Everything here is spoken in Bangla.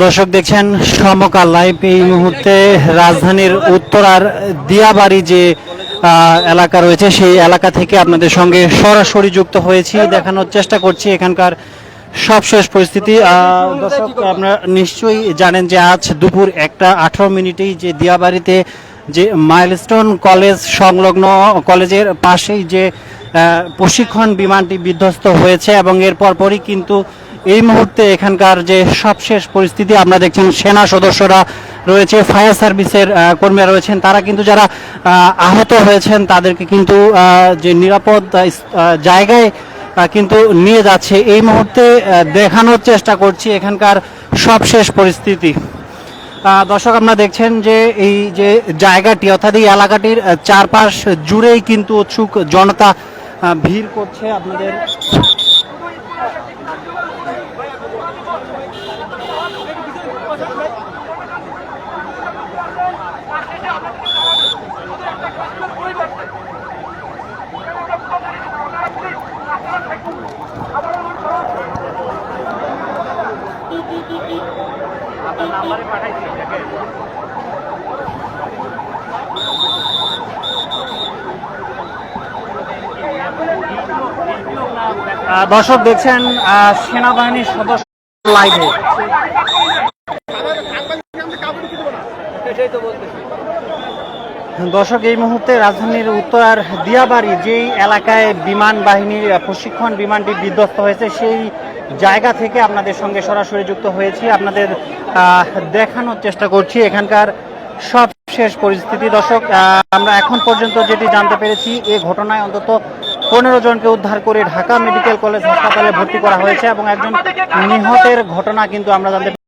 দর্শক দেখছেন, সমকাল লাইভ এই মুহূর্তে রাজধানীর উত্তরার দিয়াবাড়ি যে এলাকা রয়েছে, সেই এলাকা থেকে আপনাদের সঙ্গে সরাসরি যুক্ত হয়েছি, দেখানোর চেষ্টা করছি এখানকার সবশেষ পরিস্থিতি। দর্শক, আপনারা নিশ্চয়ই জানেন যে আজ দুপুর একটা, আঠারো মিনিটেই যে দিয়াবাড়িতে যে মাইলস্টোন কলেজ সংলগ্ন কলেজের পাশেই যে প্রশিক্ষণ বিমানটি বিধ্বস্ত হয়েছে এবং এর পরপরই কিন্তু এই মুহূর্তে এখানকার যে সবশেষ পরিস্থিতি, আমরা দেখছেন সেনা সদস্যরা রয়েছে, ফায়ার সার্ভিসের কর্মীরা রয়েছেন। তারা কিন্তু যারা আহত হয়েছেন, তাদেরকে কিন্তু যে নিরাপদ জায়গায় কিন্তু নিয়ে যাচ্ছে। এই মুহূর্তে দেখানোর চেষ্টা করছি এখানকার সবশেষ পরিস্থিতি। দর্শক আপনারা দেখছেন যে এই যে জায়গাটি, অর্থাৎ এই এলাকাটির চারপাশ জুড়েই কিন্তু উৎসুক জনতা ভিড় করছে। আপনাদের আহ, দর্শক দেখছেন সেনাবাহিনীর সদস্য লাইভে দর্শক এই মুহূর্তে রাজধানীর উত্তরার দিয়াবাড়ি যেই এলাকায় বিমান বাহিনীর প্রশিক্ষণ বিমানটি বিধ্বস্ত হয়েছে সেই জায়গা থেকে আপনাদের সঙ্গে সরাসরি যুক্ত হয়েছি। আপনাদের দেখানোর চেষ্টা করছি। এখানকার সব শেষ পরিস্থিতি। দর্শক আমরা এখন পর্যন্ত যেটি জানতে পেরেছি, এ ঘটনায় অন্তত পনেরো জনকে উদ্ধার করে ঢাকা মেডিকেল কলেজ হাসপাতালে ভর্তি করা হয়েছে এবং একজন নিহতের ঘটনা কিন্তু আমরা জানতে